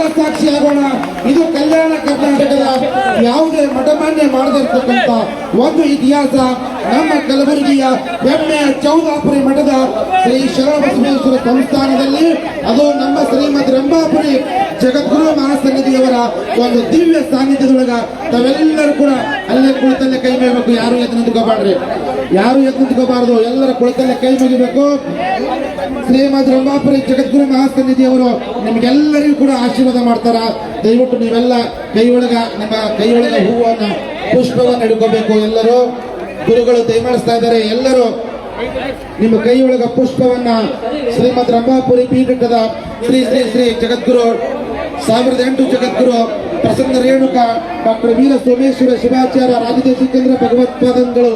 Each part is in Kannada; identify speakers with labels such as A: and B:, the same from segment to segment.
A: ನಾವೆಲ್ಲ ಆಗೋಣ. ಇದು ಕಲ್ಯಾಣ ಕರ್ನಾಟಕದ ಯಾವುದೇ ಮಠಮಾನ್ಯ ಮಾಡದಿರ್ತಕ್ಕಂಥ ಒಂದು ಇತಿಹಾಸ. ನಮ್ಮ ಕಲಬುರಗಿಯ ಹೆಮ್ಮೆಯ ಚೌದಾಪುರಿ ಮಠದ ಶ್ರೀ ಶರಣಬಸವೇಶ್ವರ ಸಂಸ್ಥಾನದಲ್ಲಿ, ಅದು ನಮ್ಮ ಶ್ರೀಮದ್ ರಂಭಾಪುರಿ ಜಗದ್ಗುರು ಮಹಾಸನ್ನಿಧಿಯವರ ಒಂದು ದಿವ್ಯ ಸಾನ್ನಿಧ್ಯದೊಳಗ ತಾವೆಲ್ಲರೂ ಕೂಡ ಅಲ್ಲೇ ಕುಳಿತಲ್ಲೇ ಕೈ ಮೇಯಬೇಕು ಯಾರು ಎದ್ದು ನಿಂತ್ಕೋಬಾರ್ರಿ ಯಾರು ಎದ್ದು ನಿಂತ್ಕೋಬಾರ್ದು? ಎಲ್ಲರ ಕುಳಿತಲ್ಲೇ ಕೈ ಮುಗಿಬೇಕು. ಶ್ರೀಮದ್ ರಂಭಾಪುರಿ ಜಗದ್ಗುರು ಮಹಾಸನ್ನಿಧಿಯವರು ನಿಮ್ಗೆಲ್ಲರಿಗೂ ಕೂಡ ಆಶೀರ್ವಾದ ಮಾಡ್ತಾರ. ದಯವಿಟ್ಟು ನೀವೆಲ್ಲ ಕೈ ಒಳಗ ನಿಮ್ಮ ಕೈ ಒಳಗ ಹೂವನ್ನ, ಪುಷ್ಪವನ್ನ ಹಿಡ್ಕೋಬೇಕು ಎಲ್ಲರೂ. ಗುರುಗಳು ದಯಮಾಡಿಸ್ತಾ ಇದ್ದಾರೆ ಎಲ್ಲರೂ. ನಿಮ್ಮ ಕೈ ಒಳಗ ಪುಷ್ಪವನ್ನ ಶ್ರೀಮದ್ ರಂಭಾಪುರಿ ಪೀಠದ ಶ್ರೀ ಶ್ರೀ ಶ್ರೀ ಜಗದ್ಗುರು, ಸಾವಿರದ ಎಂಟು ಜಗದ್ಗುರು ಪ್ರಸನ್ನ ರೇಣುಕ, ಡಾಕ್ಟರ್ ವೀರ ಸೋಮೇಶ್ವರ ಶಿವಾಚಾರ್ಯ ರಾಜದೇಶಿಕೇಂದ್ರ ಭಗವತ್ಪಾದಂಗಳು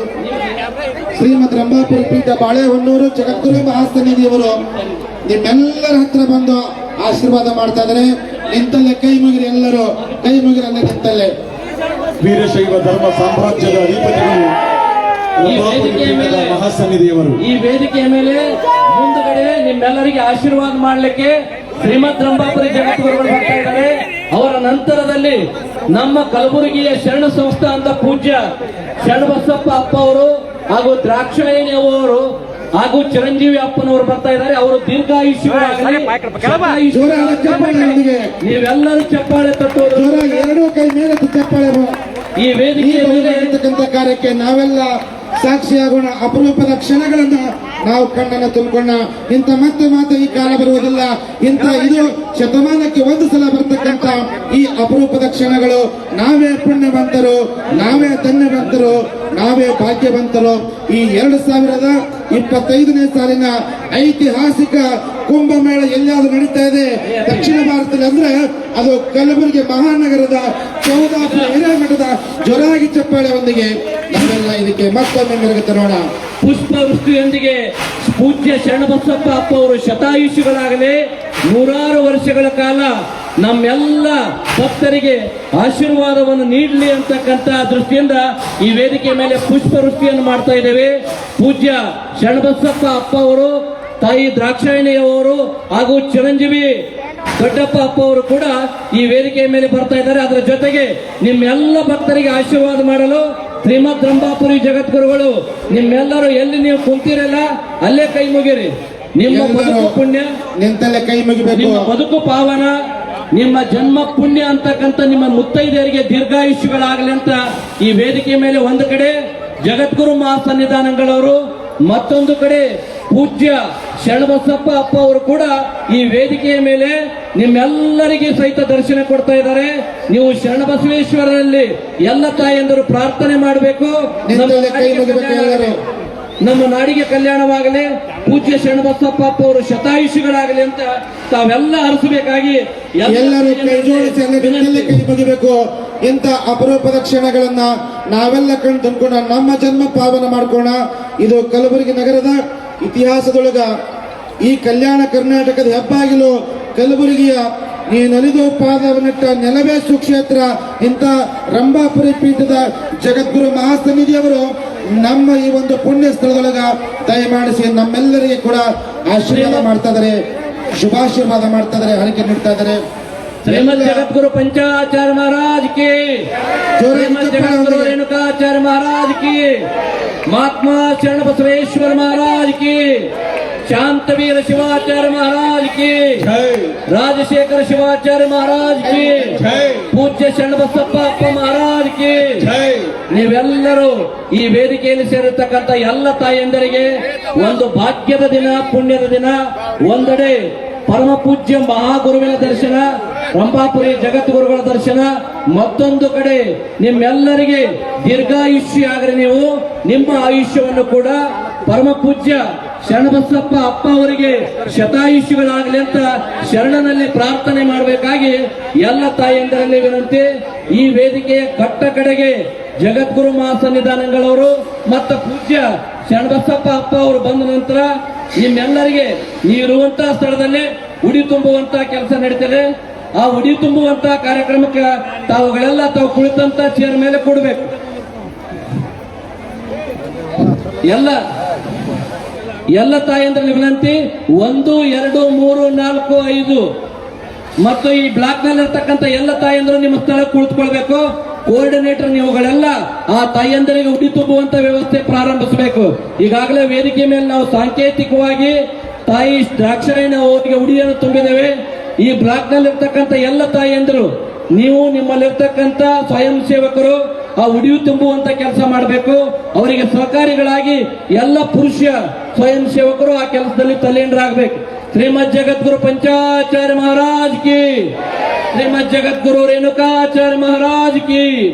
A: ಶ್ರೀಮದ್ ರಂಭಾಪುರ ಪೀಠ ಬಾಳೆಹೊನ್ನೂರು ಜಗದ್ಗುರು ಮಹಾಸನ್ನಿಧಿಯವರು ನಿಮ್ಮೆಲ್ಲರ ಹತ್ರ ಬಂದು ಆಶೀರ್ವಾದ ಮಾಡ್ತಾ ಇದ್ದಾರೆ. ನಿಂತಲ್ಲೇ ಕೈ ಮುಗಿರಿ ಎಲ್ಲರೂ. ಕೈ ಮುಗಿರಲ್ಲೇ ನಿಂತಲ್ಲೇ.
B: ವೀರಶೈವ ಧರ್ಮ ಸಾಮ್ರಾಜ್ಯದ ಅಧಿಪತಿಗಳು ಮಹಾಸನ್ನಿಧಿಯವರು
C: ಈ ವೇದಿಕೆಯ ಮೇಲೆ ಮುಂದುಗಡೆ ನಿಮ್ಮೆಲ್ಲರಿಗೆ ಆಶೀರ್ವಾದ ಮಾಡಲಿಕ್ಕೆ ಶ್ರೀಮದ್ ರಂಭಾಪುರಿ ಜಗದ್ಗುರುಗಳು ಬರ್ತಾ ಇದ್ದಾರೆ. ಅವರ ನಂತರದಲ್ಲಿ ನಮ್ಮ ಕಲಬುರಗಿಯ ಶರಣ ಅಂತ ಪೂಜ್ಯ ಶರಣಬಸಪ್ಪ ಅಪ್ಪ ಅವರು ಹಾಗೂ ದ್ರಾಕ್ಷಾಯಣಿ ಅವರು ಹಾಗೂ ಚಿರಂಜೀವಿ ಅಪ್ಪನವರು ಬರ್ತಾ ಇದ್ದಾರೆ. ಅವರು
A: ಅವರಿಗೆ
C: ನೀವೆಲ್ಲರೂ ಚಪ್ಪಾಳೆ ತಟ್ಟುವುದು.
A: ಜೋರಾಗಿ ಎರಡೂ ಕೈ ಮೇಲೆ ಚಪ್ಪಾಳೆ
C: ಈ ವೇದಿಕೆಯ ಮೇಲೆ
A: ಇರತಕ್ಕಂಥ ಕಾರ್ಯಕ್ಕೆ ನಾವೆಲ್ಲ ಸಾಕ್ಷಿಯಾಗೋಣ. ಅಪರೂಪದ ಕ್ಷಣಗಳನ್ನ ನಾವು ಕಣ್ಣನ್ನು ತುಂಬಿಕೊಂಡ, ಇಂಥ ಮತ್ತೆ ಮಾತ್ರ ಈ ಕಾಲ ಬರುವುದಿಲ್ಲ. ಇಂಥ ಇದು ಶತಮಾನಕ್ಕೆ ಒಂದು ಸಲ ಬರ್ತಕ್ಕಂಥ ಈ ಅಪರೂಪದ ಕ್ಷಣಗಳು. ನಾವೇ ಪುಣ್ಯವಂತರು, ನಾವೇ ಧನ್ಯವಂತರು, ನಾವೇ ಭಾಗ್ಯವಂತರು. ಈ ಎರಡು ಸಾವಿರದ ಇಪ್ಪತ್ತೈದನೇ ಸಾಲಿನ ಐತಿಹಾಸಿಕ ಕುಂಭಮೇಳ ಎಲ್ಲಾದ್ರೂ ನಡೀತಾ ಇದೆ? ದಕ್ಷಿಣ ಭಾರತದಲ್ಲಿ ಅಂದ್ರೆ ಅದು ಕಲಬುರಗಿ ಮಹಾನಗರದ ಚೌದಾಪುರ ಹಿರೇಮಠದ ಜೊರಾಗಿ ಚಪ್ಪಾಳೆಯೊಂದಿಗೆ ನಾವೆಲ್ಲ ಇದಕ್ಕೆ ಮತ್ತೊಮ್ಮೆ ಮೆರುಗು ತರೋಣ.
C: ಪುಷ್ಪವೃಷ್ಟಿಯೊಂದಿಗೆ ಪೂಜ್ಯ ಶರಣಬಸಪ್ಪ ಅಪ್ಪ ಅವರು ಶತಾಯುಷಿಗಳಾಗಲಿ ನೂರಾರು ವರ್ಷಗಳ ಕಾಲ ನಮ್ಮೆಲ್ಲ ಭಕ್ತರಿಗೆ ಆಶೀರ್ವಾದವನ್ನು ನೀಡಲಿ ಅಂತಕ್ಕಂಥ ದೃಷ್ಟಿಯಿಂದ ಈ ವೇದಿಕೆ ಮೇಲೆ ಪುಷ್ಪವೃಷ್ಟಿಯನ್ನು ಮಾಡ್ತಾ ಇದ್ದೇವೆ. ಪೂಜ್ಯ ಶರಣಬಸಪ್ಪ ಅಪ್ಪ ಅವರು ತಾಯಿ ದ್ರಾಕ್ಷಾಯಣಿಯವರು ಹಾಗೂ ಚಿರಂಜೀವಿ ದೊಡ್ಡಪ್ಪ ಅಪ್ಪ ಅವರು ಕೂಡ ಈ ವೇದಿಕೆಯ ಮೇಲೆ ಬರ್ತಾ ಇದ್ದಾರೆ. ಅದರ ಜೊತೆಗೆ ನಿಮ್ಮೆಲ್ಲ ಭಕ್ತರಿಗೆ ಆಶೀರ್ವಾದ ಮಾಡಲು ಶ್ರೀಮದ್ ರಂಭಾಪುರಿ ಜಗದ್ಗುರುಗಳು ನಿಮ್ಮೆಲ್ಲರೂ ಎಲ್ಲಿ ನೀವು ಕುಂತಿರಲ್ಲ ಅಲ್ಲೇ ಕೈ ಮುಗಿರಿ. ನಿಮ್ಮ ಬದುಕು ಪುಣ್ಯ
A: ನಿಂತಲ್ಲೇ ಕೈ ಮುಗಿಬೇಕು.
C: ನಿಮ್ಮ ಬದುಕು ಪಾವನ ನಿಮ್ಮ ಜನ್ಮ ಪುಣ್ಯ ಅಂತಕ್ಕಂಥ ನಿಮ್ಮ ಮುತ್ತೈದೆಯರಿಗೆ ದೀರ್ಘಾಯುಷ್ಯಗಳಾಗಲಿ ಅಂತ ಈ ವೇದಿಕೆ ಮೇಲೆ ಒಂದು ಕಡೆ ಜಗದ್ಗುರು ಮಹಾಸನ್ನಿಧಾನಗಳವರು ಮತ್ತೊಂದು ಕಡೆ ಪೂಜ್ಯ ಶರಣಬಸಪ್ಪ ಅಪ್ಪ ಅವರು ಕೂಡ ಈ ವೇದಿಕೆಯ ಮೇಲೆ ನಿಮ್ಮೆಲ್ಲರಿಗೆ ಸಹಿತ ದರ್ಶನ ಕೊಡ್ತಾ ಇದ್ದಾರೆ. ನೀವು ಶರಣಬಸವೇಶ್ವರರಲ್ಲಿ ಎಲ್ಲ ತಾಯಿಯಂದರು ಪ್ರಾರ್ಥನೆ ಮಾಡಬೇಕು. ನಮ್ಮ
A: ಕೈ
C: ನಾಡಿಗೆ
A: ಎಲ್ಲರೂ.
C: ನಮ್ಮ ನಾಡಿಗೆ ಕಲ್ಯಾಣವಾಗಲಿ. ಪೂಜ್ಯ ಶರಣಬಸಪ್ಪ ಅಪ್ಪ ಅವರು ಶತಾಯುಷಿಗಳಾಗಲಿ ಅಂತ ತಾವೆಲ್ಲ ಹರಿಸಬೇಕಾಗಿ
A: ಎಲ್ಲರೂ ಕೈ ಕೈ ಮುಗಿಬೇಕು. ಇಂಥ ಅಪರೂಪದ ಕ್ಷಣಗಳನ್ನ ನಾವೆಲ್ಲ ಕಣ್ ತುಂಬಿಕೊಂಡ ನಮ್ಮ ಜನ್ಮ ಪಾವನ ಮಾಡ್ಕೋಣ. ಇದು ಕಲಬುರಗಿ ನಗರದ ಇತಿಹಾಸದೊಳಗ ಈ ಕಲ್ಯಾಣ ಕರ್ನಾಟಕದ ಹೆಬ್ಬಾಗಿಲು ಕಲಬುರಗಿಯ ಈ ನಲಿದು ಪಾದವನ್ನಿಟ್ಟ ನೆಲವೇ ಸುಕ್ಷೇತ್ರ ಇಂಥ ರಂಭಾಪುರಿ ಪೀಠದ ಜಗದ್ಗುರು ಮಹಾಸನ್ನಿಧಿಯವರು ನಮ್ಮ ಈ ಒಂದು ಪುಣ್ಯ ಸ್ಥಳದೊಳಗ ದಯಮಾಡಿಸಿ ನಮ್ಮೆಲ್ಲರಿಗೆ ಕೂಡ ಆಶೀರ್ವಾದ ಮಾಡ್ತಾ ಇದ್ದಾರೆ, ಶುಭಾಶೀರ್ವಾದ ಮಾಡ್ತಾ ಇದ್ದಾರೆ, ಹರಕೆ ನೀಡ್ತಾ ಇದ್ದಾರೆ.
C: ಶ್ರೀಮದ್ ಜಗದ್ಗುರು पंचाचार्य महाराज की
A: जोरे
C: श्रीमद
A: चप्पल
C: जगद्गुरु
A: होंगे।
C: रेणुकाचार्य महाराज की महात्मा शरण बसवेश्वर महाराज की शांतवीर शिवाचार्य महाराज की
B: ಜೈ
C: राजशेखर शिवाचार्य महाराज की
B: ಜೈ
C: ಪೂಜ್ಯ ಶರಣಬಸಪ್ಪ ಅಪ್ಪ ಮಹಾರಾಜ್ ಕಿ
B: ಜೈ
C: ನೀವೆಲ್ಲರೂ ಈ ವೇದಿಕೆಯಲ್ಲಿ ಸೇರಿರ್ತಕ್ಕಂಥ ಎಲ್ಲ ತಾಯಂದರಿಗೆ ಒಂದು ಭಾಗ್ಯದ ದಿನ ಪುಣ್ಯದ ದಿನ ಒಂದೆಡೆ ಪರಮ ಪೂಜ್ಯ ಮಹಾಗುರುವಿನ ದರ್ಶನ ರಂಭಾಪುರಿ ಜಗದ್ಗುರುಗಳ ದರ್ಶನ, ಮತ್ತೊಂದು ಕಡೆ ನಿಮ್ಮೆಲ್ಲರಿಗೆ ದೀರ್ಘಾಯುಷ್ಯ ಆಗಲಿ ನೀವು. ನಿಮ್ಮ ಆಯುಷ್ಯವನ್ನು ಕೂಡ ಪರಮ ಪೂಜ್ಯ ಶರಣಬಸಪ್ಪ ಅಪ್ಪ ಅವರಿಗೆ ಶತಾಯುಷ್ಯಗಳಾಗಲಿ ಅಂತ ಶರಣನಲ್ಲಿ ಪ್ರಾರ್ಥನೆ ಮಾಡಬೇಕಾಗಿ ಎಲ್ಲ ತಾಯಂದರಲ್ಲಿ ವಿನಂತಿ, ಈ ವೇದಿಕೆಯ ಕಟ್ಟ ಕಡೆಗೆ ಜಗದ್ಗುರು ಮಹಾಸನ್ನಿಧಾನಗಳವರು ಮತ್ತು ಪೂಜ್ಯ ಶರಣಬಸಪ್ಪ ಅಪ್ಪ ಅವರು ಬಂದ ನಂತರ ನಿಮ್ಮೆಲ್ಲರಿಗೆ ನೀವಿರುವಂತಹ ಸ್ಥಳದಲ್ಲೇ ಉಡಿ ತುಂಬುವಂತ ಕೆಲಸ ನಡೀತದೆ. ಆ ಉಡಿ ತುಂಬುವಂತ ಕಾರ್ಯಕ್ರಮಕ್ಕೆ ತಾವುಗಳೆಲ್ಲ ತಾವು ಕುಳಿತಂತ ಚೇರ್ ಮೇಲೆ ಕೊಡಬೇಕು. ಎಲ್ಲ ಎಲ್ಲ ತಾಯಂದ್ರಲ್ಲಿ ವಿನಂತಿ, ಒಂದು, ಎರಡು, ಮೂರು, ನಾಲ್ಕು, ಐದು. ಮತ್ತು ಈ ಬ್ಲಾಕ್ನಲ್ಲಿ ಇರ್ತಕ್ಕಂಥ ಎಲ್ಲ ತಾಯಂದರು ನಿಮ್ಮ ಸ್ಥಳ ಕುಳಿತುಕೊಳ್ಬೇಕು. ಕೋಆರ್ಡಿನೇಟರ್ ನೀವುಗಳೆಲ್ಲ ಆ ತಾಯಂದರಿಗೆ ಉಡಿ ತುಂಬುವಂತ ವ್ಯವಸ್ಥೆ ಪ್ರಾರಂಭಿಸಬೇಕು. ಈಗಾಗಲೇ ವೇದಿಕೆ ಮೇಲೆ ನಾವು ಸಾಂಕೇತಿಕವಾಗಿ ತಾಯಿ ದ್ರಾಕ್ಷಾಯಣ ಅವರಿಗೆ ಉಡಿಯನ್ನು ತುಂಬಿದ್ದೇವೆ ಈ ಬ್ಲಾಕ್ನಲ್ಲಿ ಇರ್ತಕ್ಕಂಥ ಎಲ್ಲ ತಾಯಿಯಂದರು ನೀವು ನಿಮ್ಮಲ್ಲಿರ್ತಕ್ಕಂಥ ಸ್ವಯಂ ಸೇವಕರು, ಆ ಉಡಿಯು ತುಂಬುವಂತ ಕೆಲಸ ಮಾಡಬೇಕು. ಅವರಿಗೆ ಸಹಕಾರಿಗಳಾಗಿ ಎಲ್ಲ ಪುರುಷ ಸ್ವಯಂ ಸೇವಕರು ಆ ಕೆಲಸದಲ್ಲಿ ತಲ್ಲೀನರಾಗಬೇಕು. ಶ್ರೀಮದ್ ಜಗದ್ಗುರು ಪಂಚಾಚಾರ್ಯ ಮಹಾರಾಜ್ ಕಿ. ಶ್ರೀಮದ್ ಜಗದ್ಗುರು ರೇಣುಕಾಚಾರ್ಯ ಮಹಾರಾಜ್ ಕಿ.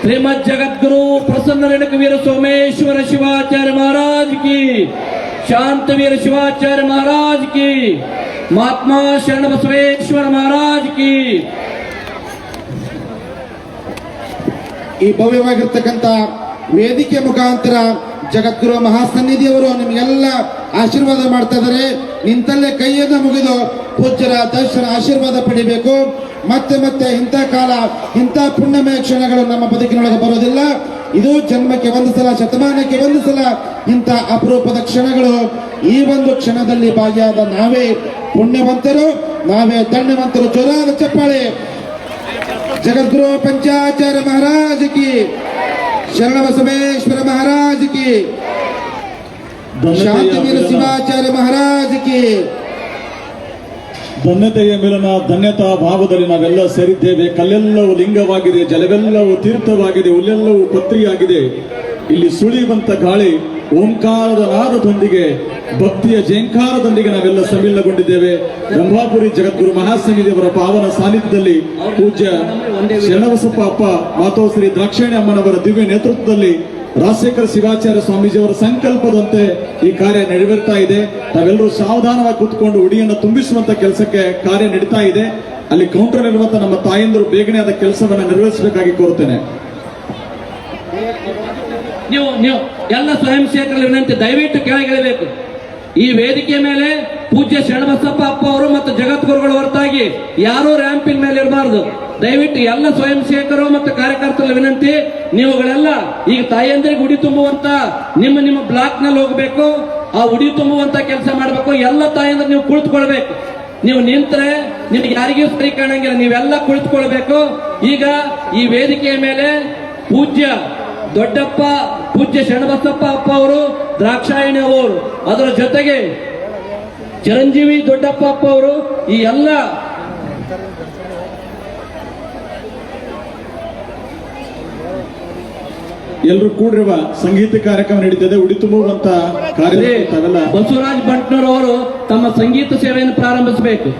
C: ಶ್ರೀಮದ್ ಜಗದ್ಗುರು ಪ್ರಸನ್ನ ರೇಣುಕವೀರ ಸೋಮೇಶ್ವರ ಶಿವಾಚಾರ್ಯ ಮಹಾರಾಜ್ ಕಿ. ಶಾಂತವೀರ ಶಿವಾಚಾರ್ಯ ಮಹಾರಾಜ್ ಕಿ ಮಹಾತ್ಮ ಶರಣ ಬಸವೇಶ್ವರ ಮಹಾರಾಜ್ ಕಿ
A: ಈ ಭವ್ಯವಾಗಿರ್ತಕ್ಕಂಥ ವೇದಿಕೆ ಮುಖಾಂತರ ಜಗದ್ಗುರು ಮಹಾಸನ್ನಿಧಿಯವರು ನಿಮಗೆಲ್ಲ ಆಶೀರ್ವಾದ ಮಾಡ್ತಾ ಇದ್ದಾರೆ. ನಿಂತಲ್ಲೇ ಕೈಯನ್ನು ಮುಗಿದು ಪೂಜ್ಯರ ದರ್ಶನ ಆಶೀರ್ವಾದ ಪಡಿಬೇಕು. ಮತ್ತೆ ಮತ್ತೆ ಇಂಥ ಕಾಲ, ಇಂಥ ಪುಣ್ಯಮಯ ಕ್ಷಣಗಳು ನಮ್ಮ ಬದುಕಿನೊಳಗೆ ಬರೋದಿಲ್ಲ. ಇದು ಜನ್ಮಕ್ಕೆ ಒಂದು ಸಲ ಶತಮಾನಕ್ಕೆ ಒಂದು ಸಲ ಇಂಥ ಅಪರೂಪದ ಕ್ಷಣಗಳು ಈ ಒಂದು ಕ್ಷಣದಲ್ಲಿ ಭಾಗಿಯಾದ ನಾವೇ ಪುಣ್ಯವಂತರು ನಾವೇ ಧನ್ಯವಂತರು. ಜೋರಾದ ಚಪ್ಪಾಳೆ. ಜಗದ್ಗುರು ಪಂಚಾಚಾರ್ಯ ಮಹಾರಾಜ್ ಕಿ. ಶರಣಬಸವೇಶ್ವರ ಮಹಾರಾಜ್ ಕಿ. ಶಾಂತಿವೀರ ಶಿವಾಚಾರ್ಯ ಮಹಾರಾಜ್ ಕಿ.
B: ಧನ್ಯತೆಯ ಮೇಲಿನ ಧನ್ಯತಾ ಭಾವದಲ್ಲಿ ನಾವೆಲ್ಲ ಸೇರಿದ್ದೇವೆ. ಕಲ್ಲೆಲ್ಲವೂ ಲಿಂಗವಾಗಿದೆ, ಜಲವೆಲ್ಲವೂ ತೀರ್ಥವಾಗಿದೆ, ಹುಲ್ಲೆಲ್ಲವೂ ಪತ್ರಿಯಾಗಿದೆ ಇಲ್ಲಿ ಸುಳಿಯುವಂತ ಗಾಳಿ ಓಂಕಾರದ ನಾದದೊಂದಿಗೆ, ಭಕ್ತಿಯ ಜೇಂಕಾರದೊಂದಿಗೆ ನಾವೆಲ್ಲ ಸಮ್ಮಿಲನಗೊಂಡಿದ್ದೇವೆ ರಂಭಾಪುರಿ ಜಗದ್ಗುರು ಮಹಾಸನ್ನಿಧಿಯವರ ಪಾವನ ಸಾನ್ನಿಧ್ಯದಲ್ಲಿ ಪೂಜ್ಯ ಶರಣಬಸಪ್ಪ ಅಪ್ಪ, ಮಾತೋಶ್ರೀ ದ್ರಾಕ್ಷಾಯಣಿ ಅಮ್ಮನವರ ದಿವ್ಯ ನೇತೃತ್ವದಲ್ಲಿ ರಾಜಶೇಖರ ಶಿವಾಚಾರ್ಯ ಸ್ವಾಮೀಜಿಯವರ ಸಂಕಲ್ಪದಂತೆ ಈ ಕಾರ್ಯ ನೆರವೇರ್ತಾ ಇದೆ. ತಾವೆಲ್ಲರೂ ಸಾವಧಾನವಾಗಿ ಕೂತ್ಕೊಂಡು ಉಡಿಯನ್ನು ತುಂಬಿಸುವಂತ ಕೆಲಸಕ್ಕೆ ಕಾರ್ಯ ನಡೀತಾ ಇದೆ. ಅಲ್ಲಿ ಕೌಂಟರ್ ಇರುವಂತ ನಮ್ಮ ತಾಯಂದರು ಬೇಗನೆ ಆದ ಕೆಲಸವನ್ನು ನೆರವೇರಿಸಬೇಕಾಗಿ ಕೋರುತ್ತೇನೆ.
C: ನೀವು ನೀವು ಎಲ್ಲ ಸ್ವಯಂ ಸೇವಕರ ದಯವಿಟ್ಟು ಕೆಳಗಿಳಿಬೇಕು. ಈ ವೇದಿಕೆ ಮೇಲೆ ಪೂಜ್ಯ ಶರಣಬಸಪ್ಪ ಅಪ್ಪ ಅವರು ಮತ್ತು ಜಗದ್ಗುರುಗಳು ಹೊರತಾಗಿ ಯಾರೂ ರ್ಯಾಂಪಿನ ಮೇಲೆ ಇರಬಾರದು. ದಯವಿಟ್ಟು ಎಲ್ಲ ಸ್ವಯಂ ಸೇವಕರು ಮತ್ತು ಕಾರ್ಯಕರ್ತರ ವಿನಂತಿ ನೀವುಗಳೆಲ್ಲ, ಈಗ ತಾಯಿಯಂದ್ರಿಗೆ ಉಡಿ ತುಂಬುವಂತ, ನಿಮ್ಮ ನಿಮ್ಮ ಬ್ಲಾಕ್ನಲ್ಲಿ ಹೋಗ್ಬೇಕು, ಆ ಉಡಿ ತುಂಬುವಂತ ಕೆಲಸ ಮಾಡಬೇಕು, ಎಲ್ಲ ತಾಯಂದ್ರೆ ನೀವು ಕುಳಿತುಕೊಳ್ಬೇಕು. ನೀವು ನಿಂತ್ರೆ ನಿಮ್ಗೆ ಯಾರಿಗೂ ಸರಿ ಕಾಣಂಗಿಲ್ಲ, ನೀವೆಲ್ಲ ಕುಳಿತುಕೊಳ್ಬೇಕು. ಈಗ ಈ ವೇದಿಕೆಯ ಮೇಲೆ ಪೂಜ್ಯ ದೊಡ್ಡಪ್ಪ, ಪೂಜ್ಯ ಶರಣಬಸಪ್ಪ ಅಪ್ಪ ಅವರು, ದ್ರಾಕ್ಷಾಯಣಿ ಅವರು, ಅದರ ಜೊತೆಗೆ ಚಿರಂಜೀವಿ ದೊಡ್ಡಪ್ಪ ಅಪ್ಪ ಅವರು, ಈ ಎಲ್ಲ
B: ಎಲ್ಲರೂ ಕೂಡಿರುವ ಸಂಗೀತ ಕಾರ್ಯಕ್ರಮ ನಡೀತದೆ. ಉಡಿ ತುಂಬುವಂತ ಕಾರ್ಯಕ್ರಮ
C: ಬಸವರಾಜ್ ಭಟ್ನರ್ ಅವರು ತಮ್ಮ ಸಂಗೀತ ಸೇವೆಯನ್ನು ಪ್ರಾರಂಭಿಸಬೇಕು.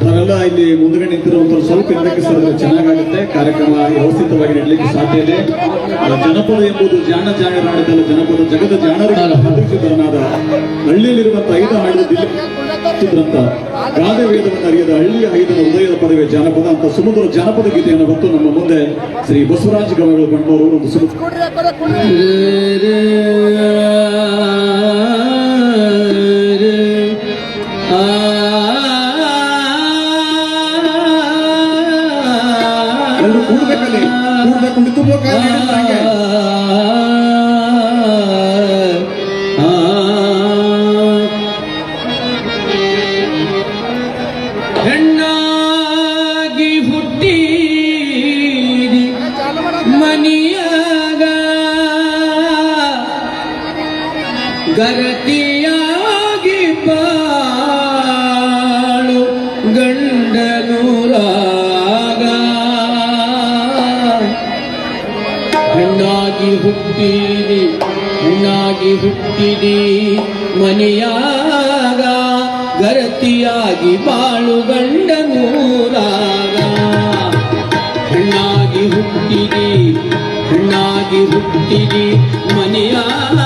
B: ತಾವೆಲ್ಲ ಇಲ್ಲಿ ಮುಂದೆ ನಿಂತಿರುವಂತ ಸ್ವಲ್ಪ ಹಿಂದಕ್ಕೆ ಸರಿದ್ರೆ ಚೆನ್ನಾಗಾಗುತ್ತೆ. ಕಾರ್ಯಕ್ರಮ ವ್ಯವಸ್ಥಿತವಾಗಿ ನಡೀಲಿಕ್ಕೆ ಸಾಧ್ಯ ಇದೆ. ಜನಪದ ಎಂಬುದು ಜಾಣ ಜಾಣ ನಾಡಿದಲ್ಲ ಜನಪದ ಜಗದ ಜಾಣರು ಹಳ್ಳಿಯಲ್ಲಿರುವಂತ ಐದು ಹಾಡಿದ ದಿಲ್ಲಿದ್ರಂತ ಗಾದೆ ವೇದವನ್ನು ಅರಿಯದ ಹಳ್ಳಿಯ ಐದನ ಉದಯದ ಪದವೇ ಜಾನಪದ ಅಂತ ಸುಮಧುರ ಜಾನಪದ ಗೀತೆಯನ್ನು ಹೊತ್ತು ನಮ್ಮ ಮುಂದೆ ಶ್ರೀ ಬಸವರಾಜ ಗಮಗಳು ಬಂಡವರು ಒಂದು ಸುಮಧುರ
A: ಎಲ್ಲರೂ ಕೂಡ್ಬೇಕಲ್ಲಿ. ಕೂಡ್ಬೇಕು
D: ಹೆಣ್ಣಾಗಿ ಹುಟ್ಟಿದಿ ಮನೆಯಾಗ ಗರತಿಯಾಗಿ ಬಾಳು ಗಂಡನೂರಾಗ ಹುಟ್ಟಿದಿ ಹೆಣ್ಣಾಗಿ ಹುಟ್ಟಿದಿ ಮನೆಯಾಗ.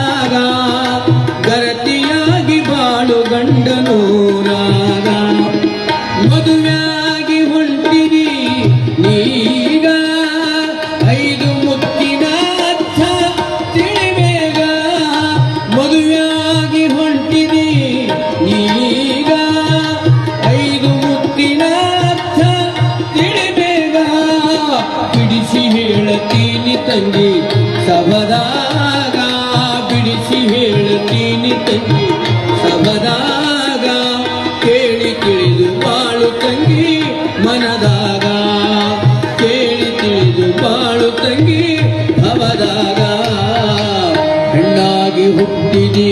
D: ಹುಟ್ಟಿದಿ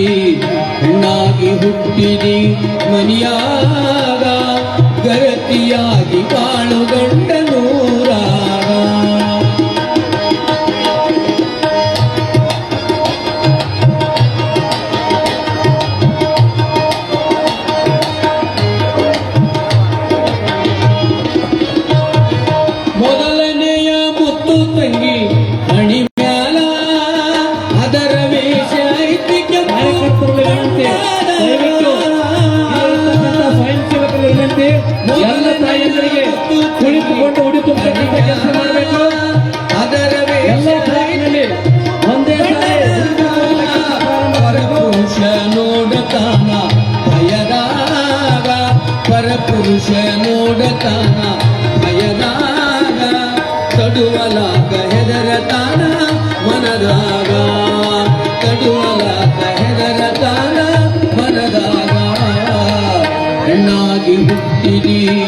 D: ಹೆಣ್ಣಾಗಿ ಹುಟ್ಟಿದಿ ಮನಿಯಾಗ ಗರತಿಯಾಗಿ ಬಾಳು ಪರಪುರುಷ ನೋಡತಾನ ಭಯದಾಗ ತಡುವಲಾಗ ಹೆದರತನ ಮನದಾಗ. ತಡುವಲಾಗ ಹೆದರತನ ಮನದಾಗ. ಹೆಣ್ಣಾಗಿ ಹುಟ್ಟಿದಿ.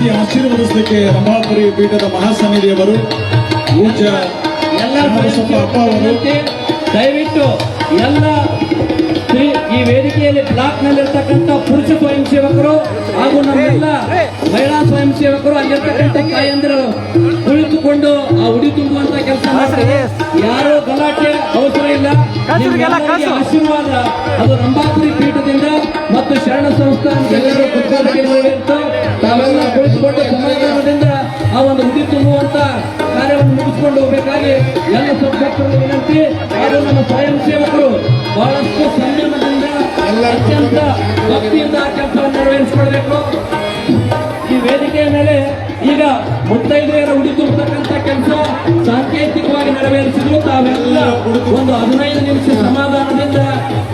B: ಅರಿಸಿ ಆಶೀರ್ವದಿಸಲಿಕ್ಕೆ ರಂಭಾಪುರಿ ಪೀಠದ ಮಹಾಸನ್ನಿಧಿಯವರು
C: ಎಲ್ಲ
B: ಅಪ್ಪ ಅವರು
C: ದಯವಿಟ್ಟು ಎಲ್ಲ ಈ ವೇದಿಕೆಯಲ್ಲಿ ಬ್ಲಾಕ್ ನಲ್ಲಿರ್ತಕ್ಕಂಥ ಪುರುಷ ಸ್ವಯಂ ಸೇವಕರು ಹಾಗೂ ನಮ್ಮೆಲ್ಲ ಮಹಿಳಾ ಸ್ವಯಂ ಸೇವಕರು ಅಲ್ಲಿರ್ತಕ್ಕಂಥ ತಾಯಂದಿರು ಉಡಿ ತುಂಬುವಂತ ಕೆಲಸ ಮಾಡ್ತಾರೆ. ಯಾರು ಗಲಾಟೆ ಅವಸರ ಇಲ್ಲ. ಆಶೀರ್ವಾದ. ಅದು ರಂಭಾಪುರಿ ಪೀಠದಿಂದ ಮತ್ತು ಶರಣ ಸಂಸ್ಥಾನ ಎಲ್ಲರೂ ಕುತ್ಕೊಳ್ಳಿತ್ತು ತಾವೆಲ್ಲ ಕುಳಿತುಕೊಂಡು ಸಮಾಧಾನದಿಂದ ಆ ಒಂದು ಉಡಿ ತುಂಬುವಂತ ಕಾರ್ಯವನ್ನು ಮುಗಿಸಿಕೊಂಡು ಹೋಗಬೇಕಾಗಿ ಎಲ್ಲ ಸಂಸ್ಥೆಗಳು ವಿನಂತಿ. ಹಾಗೂ ನಮ್ಮ ಸ್ವಯಂ ಸೇವಕರು ಬಹಳಷ್ಟು ಸಂಯಮದಿಂದ ಅತ್ಯಂತ ಭಕ್ತಿಯಿಂದ ಆ ಕೆಲಸವನ್ನು ನೆರವೇರಿಸಿಕೊಳ್ಬೇಕು ವೇದಿಕೆಯ ಮೇಲೆ ಈಗ ಮುತ್ತೈದೆಯರ ಉಳಿದಿರ್ತಕ್ಕಂಥ ಕೆಲಸ ಸಾಂಕೇತಿಕವಾಗಿ ನೆರವೇರಿಸಿದ್ರು. ತಾವೆಲ್ಲ ಒಂದು ಹದಿನೈದು ನಿಮಿಷ ಸಮಾಧಾನದಿಂದ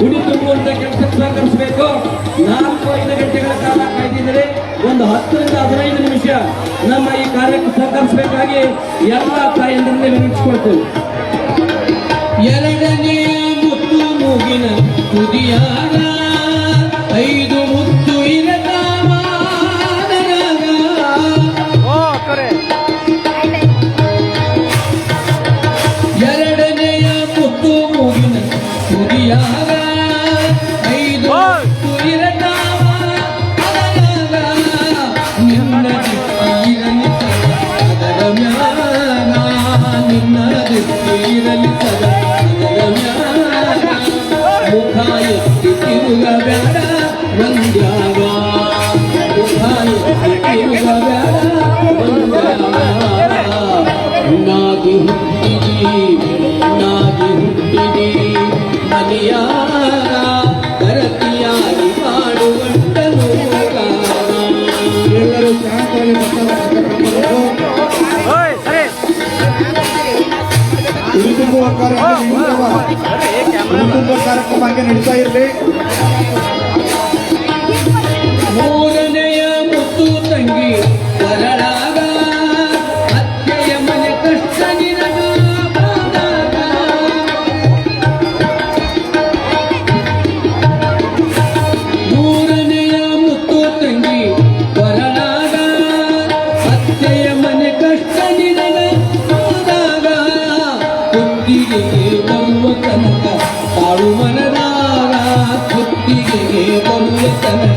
C: ಉಡಿ ತುಂಬುವಂತ ಕೆಲಸಕ್ಕೆ ಸಹಕರಿಸಬೇಕು. ನಾಲ್ಕು, ಐದು ಗಂಟೆಗಳ ಕಾಲ ಕಾಯ್ದಿದ್ದರೆ ಒಂದು ಹತ್ತರಿಂದ ಹದಿನೈದು ನಿಮಿಷ ನಮ್ಮ ಈ ಕಾರ್ಯಕ್ಕೆ ಸಹಕರಿಸಬೇಕಾಗಿ ಎಲ್ಲ ತಾಯಿಯಿಂದ ವಿನಂತಿಸಿಕೊಳ್ತೇವೆ
D: ಎರಡನೇ ಮುತ್ತು ಮೂಗಿನ ಐದು ಎತ್ತಿ ತಿರುಗಬೇಡ ಒಂದ್ಯಾಗ ನಾಗಿ ಹುಟ್ಟಿದಿ ನಾಗಿ ಹುಟ್ಟಿದಿ ಮನೆಯಾಗ ಗರತಿಯಾಗಿ ಮಾಡುವಂಟನು
A: ಎಲ್ಲರೂ ಶಾಂತವಾಗಿ ಉಡಿ ತುಂಬುವ ಕಾರ್ಯಕ್ರಮ ಉಡಿ ತುಂಬುವ ಕಾರ್ಯಕ್ರಮ ಹಾಗೆ ನಡೀತಾ ಇರಲಿ
D: Thank you.